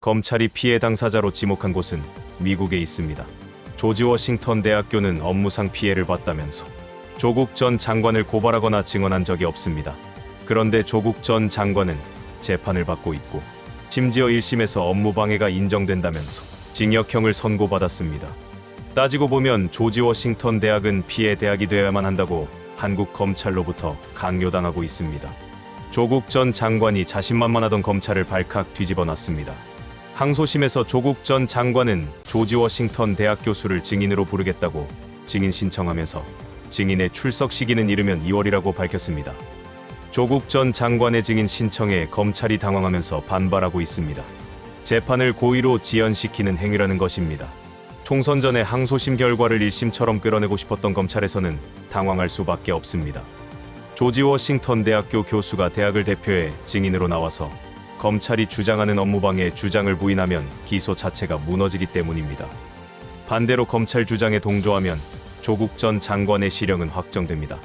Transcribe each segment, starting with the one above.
검찰이 피해 당사자로 지목한 곳은 미국에 있습니다. 조지 워싱턴 대학교는 업무상 피해를 봤다면서 조국 전 장관을 고발하거나 증언한 적이 없습니다. 그런데 조국 전 장관은 재판을 받고 있고 심지어 1심에서 업무방해가 인정된다면서 징역형을 선고받았습니다. 따지고 보면 조지 워싱턴 대학은 피해 대학이 되어야만 한다고 한국 검찰로부터 강요당하고 있습니다. 조국 전 장관이 자신만만하던 검찰을 발칵 뒤집어 놨습니다. 항소심에서 조국 전 장관은 조지 워싱턴 대학 교수를 증인으로 부르겠다고 증인 신청하면서 증인의 출석 시기는 이르면 2월이라고 밝혔습니다. 조국 전 장관의 증인 신청에 검찰이 당황하면서 반발하고 있습니다. 재판을 고의로 지연시키는 행위라는 것입니다. 총선 전에 항소심 결과를 1심처럼 끌어내고 싶었던 검찰에서는 당황할 수밖에 없습니다. 조지 워싱턴 대학교 교수가 대학을 대표해 증인으로 나와서 검찰이 주장하는 업무방해 주장을 부인하면 기소 자체가 무너지기 때문입니다. 반대로 검찰 주장에 동조하면 조국 전 장관의 실형은 확정됩니다.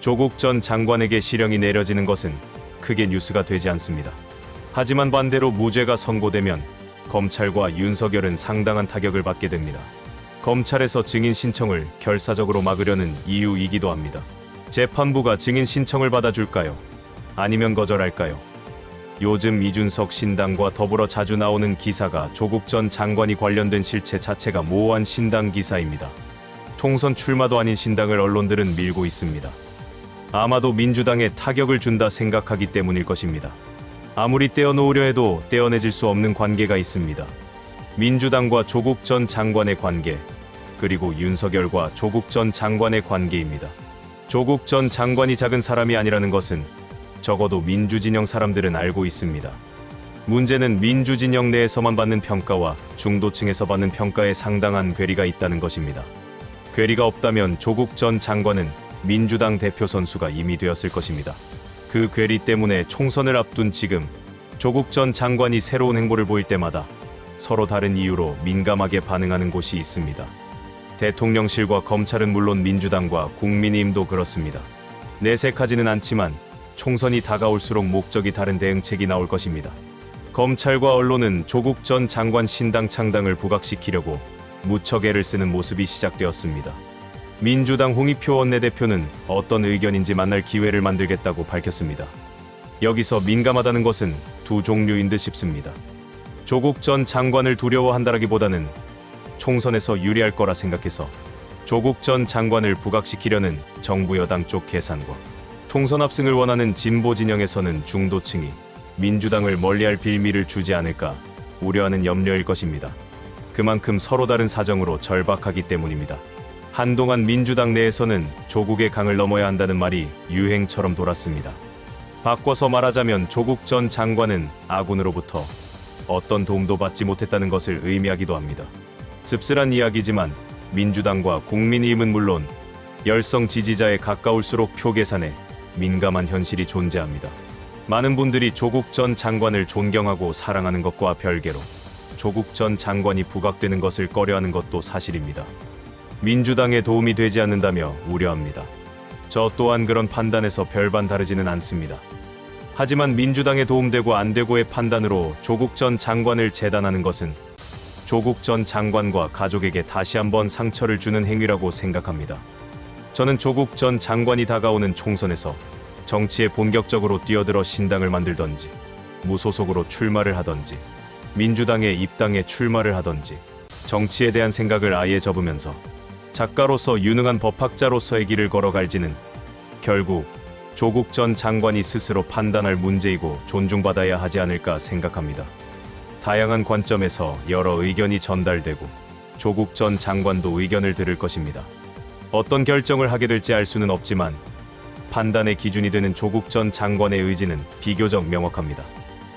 조국 전 장관에게 실형이 내려지는 것은 크게 뉴스가 되지 않습니다. 하지만 반대로 무죄가 선고되면 검찰과 윤석열은 상당한 타격을 받게 됩니다. 검찰에서 증인 신청을 결사적으로 막으려는 이유이기도 합니다. 재판부가 증인 신청을 받아줄까요? 아니면 거절할까요? 요즘 이준석 신당과 더불어 자주 나오는 기사가 조국 전 장관이 관련된 실체 자체가 모호한 신당 기사입니다. 총선 출마도 아닌 신당을 언론들은 밀고 있습니다. 아마도 민주당에 타격을 준다 생각하기 때문일 것입니다. 아무리 떼어놓으려 해도 떼어내질 수 없는 관계가 있습니다. 민주당과 조국 전 장관의 관계, 그리고 윤석열과 조국 전 장관의 관계입니다. 조국 전 장관이 작은 사람이 아니라는 것은 적어도 민주진영 사람들은 알고 있습니다. 문제는 민주진영 내에서만 받는 평가와 중도층에서 받는 평가에 상당한 괴리가 있다는 것입니다. 괴리가 없다면 조국 전 장관은 민주당 대표 선수가 이미 되었을 것입니다. 그 괴리 때문에 총선을 앞둔 지금 조국 전 장관이 새로운 행보를 보일 때마다 서로 다른 이유로 민감하게 반응하는 곳이 있습니다. 대통령실과 검찰은 물론 민주당과 국민의힘도 그렇습니다. 내색하지는 않지만 총선이 다가올수록 목적이 다른 대응책이 나올 것입니다. 검찰과 언론은 조국 전 장관 신당 창당을 부각시키려고 무척 애를 쓰는 모습이 시작되었습니다. 민주당 홍익표 원내대표는 어떤 의견인지 만날 기회를 만들겠다고 밝혔습니다. 여기서 민감하다는 것은 두 종류인 듯 싶습니다. 조국 전 장관을 두려워한다라기보다는 총선에서 유리할 거라 생각해서 조국 전 장관을 부각시키려는 정부 여당 쪽 계산과 총선 압승을 원하는 진보 진영에서는 중도층이 민주당을 멀리할 빌미를 주지 않을까 우려하는 염려일 것입니다. 그만큼 서로 다른 사정으로 절박하기 때문입니다. 한동안 민주당 내에서는 조국의 강을 넘어야 한다는 말이 유행처럼 돌았습니다. 바꿔서 말하자면 조국 전 장관은 아군으로부터 어떤 도움도 받지 못했다는 것을 의미하기도 합니다. 씁쓸한 이야기지만 민주당과 국민의힘은 물론 열성 지지자에 가까울수록 표 계산에 민감한 현실이 존재합니다. 많은 분들이 조국 전 장관을 존경하고 사랑하는 것과 별개로 조국 전 장관이 부각되는 것을 꺼려하는 것도 사실입니다. 민주당에 도움이 되지 않는다며 우려합니다. 저 또한 그런 판단에서 별반 다르지는 않습니다. 하지만 민주당에 도움되고 안 되고의 판단으로 조국 전 장관을 재단하는 것은 조국 전 장관과 가족에게 다시 한번 상처를 주는 행위라고 생각합니다. 저는 조국 전 장관이 다가오는 총선에서 정치에 본격적으로 뛰어들어 신당을 만들던지 무소속으로 출마를 하던지 민주당에 입당에 출마를 하던지 정치에 대한 생각을 아예 접으면서 작가로서 유능한 법학자로서의 길을 걸어갈지는 결국 조국 전 장관이 스스로 판단할 문제이고 존중받아야 하지 않을까 생각합니다. 다양한 관점에서 여러 의견이 전달되고 조국 전 장관도 의견을 들을 것입니다. 어떤 결정을 하게 될지 알 수는 없지만 판단의 기준이 되는 조국 전 장관의 의지는 비교적 명확합니다.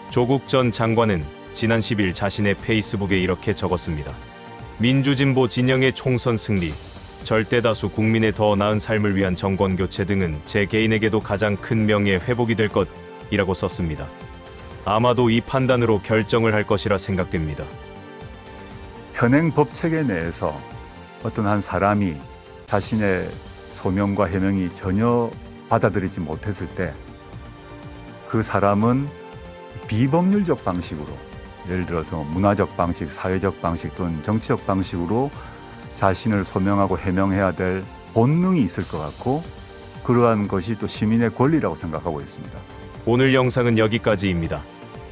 조국 전 장관은 지난 10일 자신의 페이스북에 이렇게 적었습니다. 민주진보 진영의 총선 승리, 절대다수 국민의 더 나은 삶을 위한 정권 교체 등은 제 개인에게도 가장 큰 명예 회복이 될 것이라고 썼습니다. 아마도 이 판단으로 결정을 할 것이라 생각됩니다. 현행 법 체계 내에서 어떤 한 사람이 자신의 소명과 해명이 전혀 받아들이지 못했을 때 그 사람은 비법률적 방식으로 예를 들어서 문화적 방식, 사회적 방식 또는 정치적 방식으로 자신을 소명하고 해명해야 될 본능이 있을 것 같고 그러한 것이 또 시민의 권리라고 생각하고 있습니다. 오늘 영상은 여기까지입니다.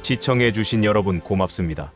시청해 주신 여러분 고맙습니다.